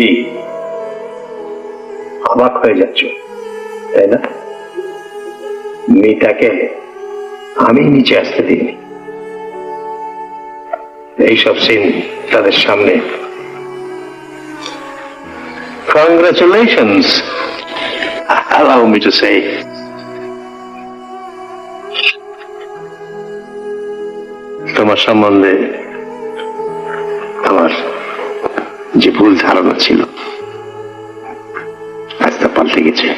কি? অবাক হয়ে যাচ্ছ, তাই না? মেয়েটাকে আমি নিচে আসতে দিইনি। এইসব সিন তাদের সামনে। Congratulations allow me to say, তোমার সম্বন্ধে আমার যে ভুল ধারণা ছিল। আজ তা পাল্টে গেছে।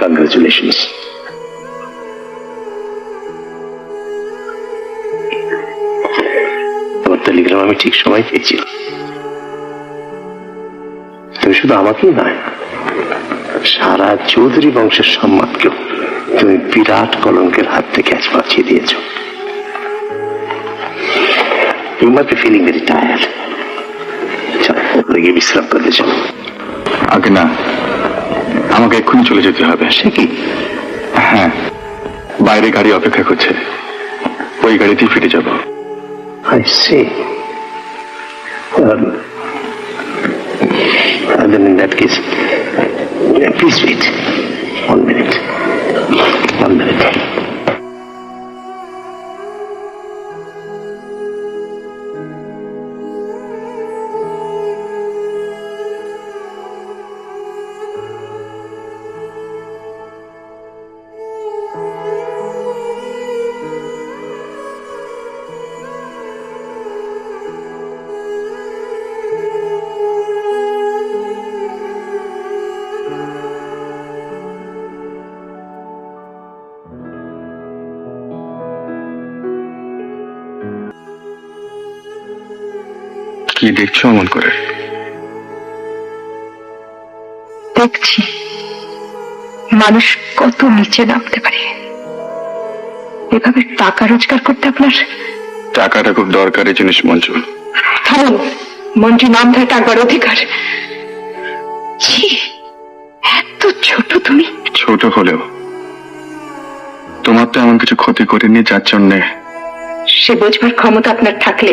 কংগ্রেচুলেশনস তোমার টেলিগ্রাম আমি ঠিক সময় পেয়েছিলাম। তুমি শুধু আমাকেই নয়, সারা চৌধুরী বংশের সম্মানকেও তুমি বিরাট কলঙ্কের হাত থেকে আজ বাঁচিয়ে দিয়েছ। বি ফিলিং ভেরি টায়ার্ড চলো উপরে গিয়ে বিশ্রাম করতে চলো আগে না আমাকে এক্ষুনি চলে যেতে হবে। সে কি? হ্যাঁ বাইরে গাড়ি অপেক্ষা করছে। ওই গাড়িতেই ফিরে যাব। I see. Um, then in that case, please wait. One minute. কি দেখছ অমন করে? দেখছি। মানুষ কত নিচে নামতে পারে। এভাবে টাকা রোজগার করতে আপনার টাকাটা খুব দরকারি জিনিস মঞ্জু। থামুন। মন্ত্রী নাম ধরে টাকবার অধিকার। এত ছোট তুমি। ছোট হলেও তোমার তো এমন কিছু ক্ষতি করিনি যার জন্যে সে বোঝবার ক্ষমতা আপনার থাকলে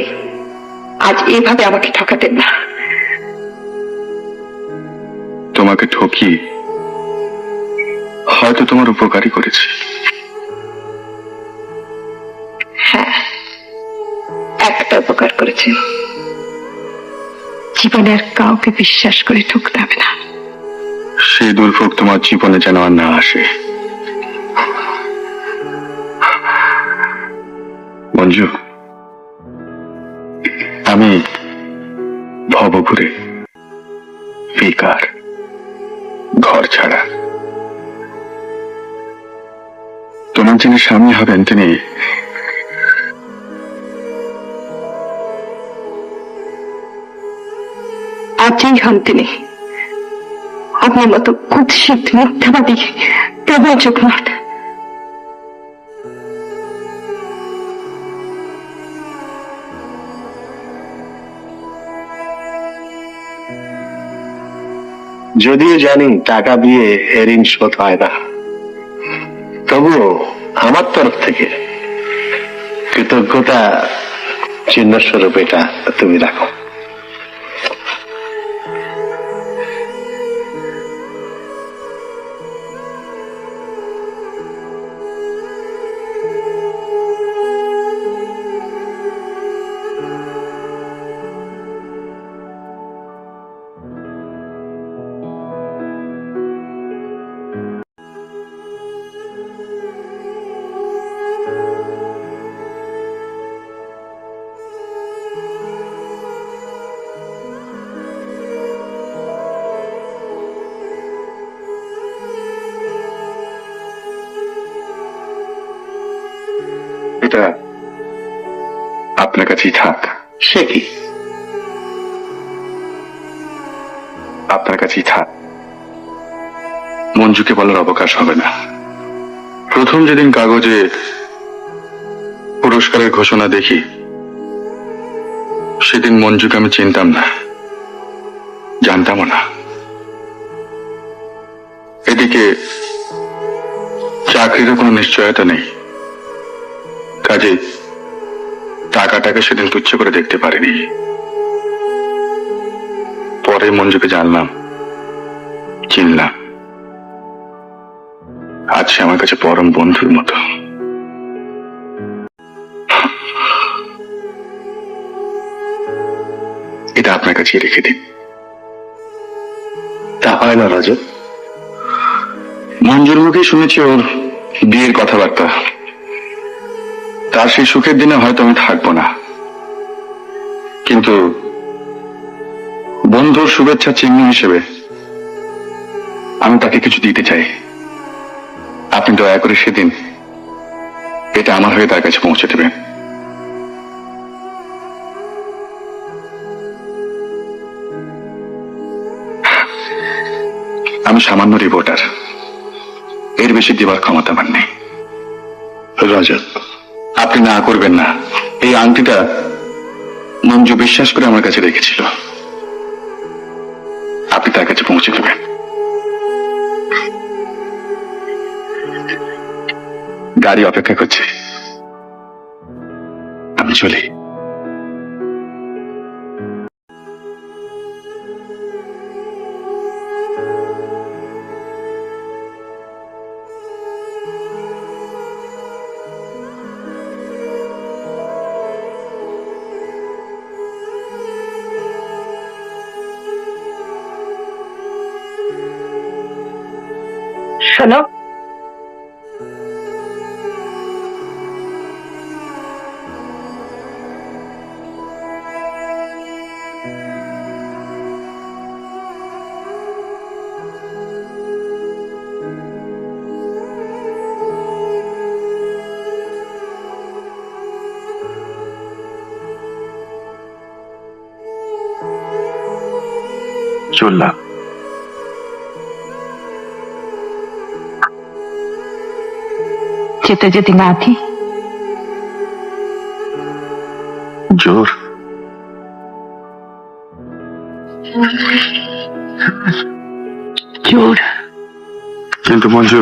আজ এভাবে আমাকে ঠকাতেন না। তোমাকে ঠকি হয়তো তোমার উপকারই করেছি। হ্যাঁ একটা উপকার করেছেন জীবনে আর কাউকে বিশ্বাস করে ঠকতে হবে না। সেই দুর্ভোগ তোমার জীবনে যেন আর না আসে। মঞ্জু আমি ভবঘুরে বেকার ঘর ছাড়া। তোমার যিনি স্বামী হবেন, তিনি আজই হন তিনি। আপনার মতো কুৎসিত মিথ্যাবাদী প্রবঞ্চক নট যদিও জানি টাকা দিয়ে ঋণ শোধ হয় না, তবুও আমার তরফ থেকে কৃতজ্ঞতা চিহ্ন স্বরূপ এটা তুমি রাখো। এটা আপনার কাছেই থাক। সে কি? আপনার কাছেই থাক। মঞ্জুকে বলার অবকাশ হবে না। প্রথম যেদিন কাগজে পুরস্কারের ঘোষণা দেখি সেদিন মঞ্জুকে আমি চিনতাম না জানতামও না। এদিকে চাকরিরও কোনো নিশ্চয়তা নেই। কাজে টাকাটাকে সেদিন তুচ্ছ করে দেখতে পারিনি। পরে মঞ্জুকে জানলাম চিনলাম। আজ সে আমার কাছে পরম বন্ধুর মতো। এটা আপনার কাছে রেখে দিন। তা হয় না রজত মঞ্জুর মুখেই শুনেছি ওর বিয়ের কথাবার্তা। তার সেই সুখের দিনে হয়তো আমি থাকব না। কিন্তু বন্ধুর শুভেচ্ছা চিহ্ন হিসেবে আমি তাকে কিছু দিতে চাই। আপনি দয়া করে সেদিন এটা আমার হয়ে তার কাছে পৌঁছে দেবেন। আমি সামান্য রিপোর্টার। এর বেশি দেওয়ার ক্ষমতা আমার নেই। রজত আপনি না করবেন না। এই আংটিটা মঞ্জু বিশ্বাস করে আমার কাছে রেখেছিল। আপনি তার কাছে পৌঁছে দেবেন। গাড়ি অপেক্ষা করছে। আমি চলি। শোনো। চললাম। যেতে যেতে নাতি জোর। জোর। কিন্তু মঞ্জু